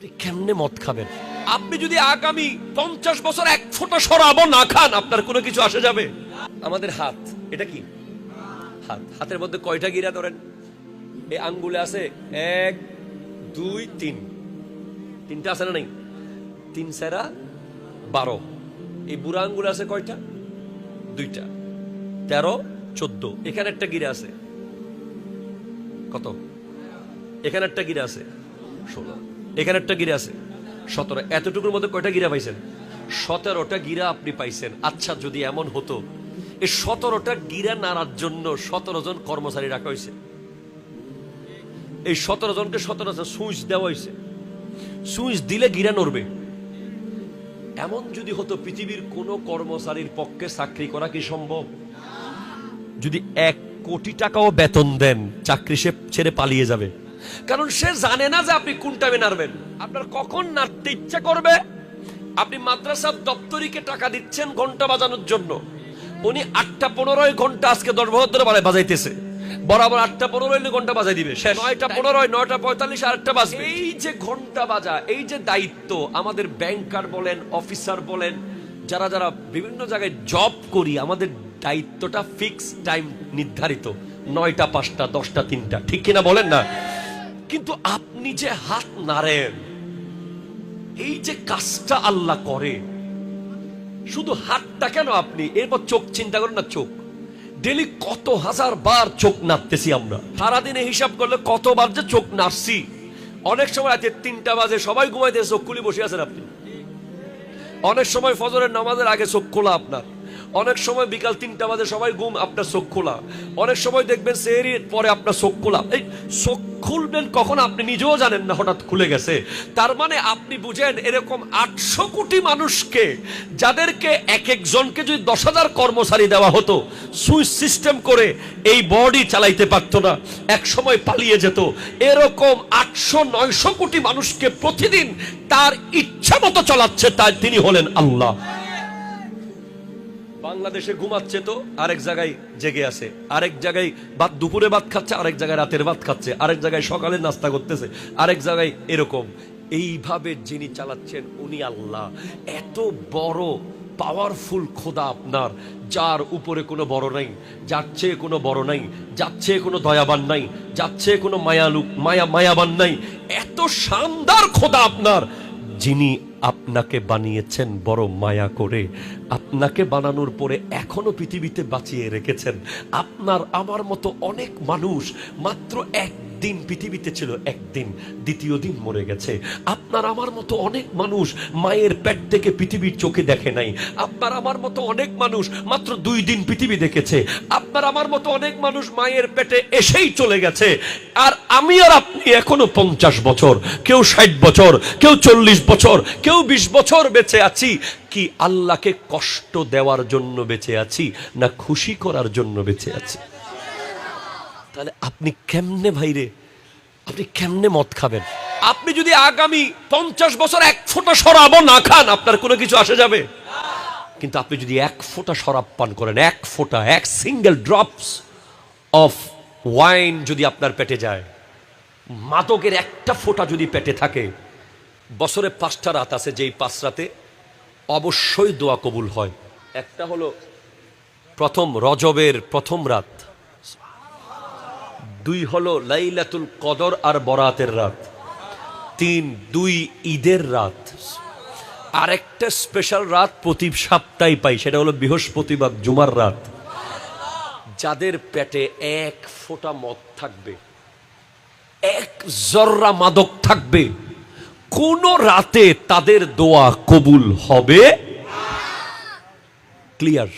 আপনি কেমনে মদ খাবেন? আপনি যদি আগামী পঞ্চাশ বছর এক ফোঁটা সরাবো না খান, আপনার কোনো কিছু আসে যাবে? আমাদের হাত, এটা কি? হাত, হাতের মধ্যে কয়টা গিরা ধরেন? এই আঙ্গুলে আছে এক, দুই, তিন। তিনটা আছে না নাই? তিন সেরা, বারো। এই বুড়া আঙ্গুলে আছে কয়টা? দুইটা। তেরো, চোদ্দ। এখানে একটা গিরা আছে। কত? এখানে একটা গিরা আছে। ষোলো। এখানে একটা গিরা আছে, সতেরো, এতটুকুর মধ্যে কয়টা গিরা পাইছেন? সতেরোটা গিরা আপনি পাইছেন। আচ্ছা যদি এমন হতো এই সতেরোটা গিরা নাড়ার জন্য সতেরো জন কর্মচারী রাখা হয়েছে। এই সতেরো জনকে সতেরো সুইচ দেওয়া হয়েছে। সুইচ দিলে গিরা নড়বে। এমন যদি হতো পৃথিবীর কোন কর্মচারীর পক্ষে চাকরি করা কি সম্ভব? যদি এক কোটি টাকাও বেতন দেন, চাকরি সে ছেড়ে পালিয়ে যাবে। কারণ সে জানে না যে আপনি কোন টাইমে নাড়বেন। আপনার কখন নাড়তে ইচ্ছা করবে? আপনি মাদ্রাসার দপ্তরিকে টাকা দিচ্ছেন ঘণ্টা বাজানোর জন্য। উনি আটটা পনেরোই ঘণ্টা আজকে দশ বছর ধরে বাজাইতেছে। বরাবর আটটা পনেরো হইলে ঘণ্টা বাজাই দিবে। নয়টা পনেরোয় নয়টা পঁয়তাল্লিশ বাজবে। এই যে ঘণ্টা বাজা এই যে দায়িত্ব আমাদের ব্যাংকার বলেন অফিসার বলেন যারা যারা বিভিন্ন জায়গায় জব করি আমাদের দায়িত্বটা ফিক্স টাইম নির্ধারিত। নয়টা পাঁচটা দশটা তিনটা। ঠিক কিনা বলেন না? কিন্তু আপনি যে হাত নাড়েন, এই যে কাজটা আল্লাহ করে শুধু হাতটা কেন আপনি? এরপর চোখ চিন্তা করেন না, চোখ। ডেলি কত হাজার বার চোখ নাড়তেছি আমরা। সারাদিনে হিসাব করলে কতবার যে চোখ নাড়ছি। অনেক সময় রাতে তিনটা বাজে, সবাই ঘুমাইতে চোখ খুলি বসে আছেন আপনি। অনেক সময় ফজরের নামাজের আগে চোখ খোলা আপনার। অনেক সময় বিকাল তিনটা বাজে সবাই ঘুম, আপনার চোখ খোলা। অনেক সময় দেখবেন সেরির পরে আপনার চোখ খোলা। এই চোখ খুলবেন কখন আপনি নিজেও জানেন না হঠাৎ খুলে গেছে। তার মানে আপনি বুঝেন, এরকম আটশো কোটি মানুষকে, যাদেরকে এক একজনকে যদি দশ হাজার কর্মচারী দেওয়া হতো, সুইচ সিস্টেম করে এই বডি চালাইতে পারতো না, এক সময় পালিয়ে যেত। এরকম আটশো, নয়শো কোটি মানুষকে প্রতিদিন তার ইচ্ছা মতো চালাচ্ছে, তাই তিনি হলেন আল্লাহ। বাংলাদেশে ঘুমাচ্ছে তো, আরেক জায়গায় জেগে আছে। আরেক জায়গায় ভাত দুপুরে ভাত খাচ্ছে, আরেক জায়গায় রাতের ভাত খাচ্ছে। আরেক জায়গায় সকালে নাস্তা করতেছে। আরেক জায়গায় এরকম। এইভাবে যিনি চালাচ্ছেন, উনি আল্লাহ। এত বড় পাওয়ারফুল খোদা আপনার, যার উপরে কোনো বড় নাই, যার চেয়ে কোনো বড় নাই, যার চেয়ে কোনো দয়াবান নাই, যার চেয়ে কোনো মায়ালু মায়া মায়াবান নাই। এত শানদার খোদা আপনার। যিনি আপনাকে বানিয়েছেন বড় মায়া করে, আপনাকে বানানোর পরে এখনও পৃথিবীতে বাঁচিয়ে রেখেছেন। আপনার আমার মতো অনেক মানুষ মাত্র একদিন পৃথিবীতে ছিল একদিন, দ্বিতীয় দিন মরে গেছে। আপনার আমার মতো অনেক মানুষ মায়ের পেট থেকে পৃথিবীর চোখে দেখে নাই। আপনার আমার মতো অনেক মানুষ মাত্র দুই দিন পৃথিবী দেখেছে। আপনার আমার মতো অনেক মানুষ মায়ের পেটে এসেই চলে গেছে। আর আমি আর আপনি এখনও পঞ্চাশ বছর, কেউ ষাট বছর, কেউ চল্লিশ বছর, কেউ বিশ বছর বেঁচে আছি। কি আল্লাহকে কষ্ট দেওয়ার জন্য বেঁচে আছি, না খুশি করার জন্য বেঁচে আছি? তাহলে আপনি কেমনে ভাইরে? আপনি কেমনে মদ খাবেন? আপনি যদি আগামী পঞ্চাশ বছর এক ফোঁটা সরাবো না খান, আপনার কোনো কিছু আসে যাবে? কিন্তু আপনি যদি এক ফোঁটা শরাব পান করেন, এক ফোঁটা, এক সিঙ্গেল ড্রপস অফ ওয়াইন যদি আপনার পেটে যায়, মাদকের একটা ফোঁটা যদি পেটে থাকে, বছরে পাঁচটা রাত আছে, যেই পাঁচ রাতে অবশ্যই দোয়া কবুল হয়। একটা হলো প্রথম রজবের প্রথম রাত। দুই হলো লাইলাতুল কদর আর বরাতের রাত। তিন, দুই ঈদের রাত। আরেকটা স্পেশাল রাত প্রতি সপ্তাহে পাই, সেটা হলো বৃহস্পতিবার জুমার রাত। যাদের পেটে এক ফোঁটা মদ থাকবে, এক জর্রা মাদক থাকবে, কোন রাতে তাদের দোয়া কবুল হবে? ক্লিয়ার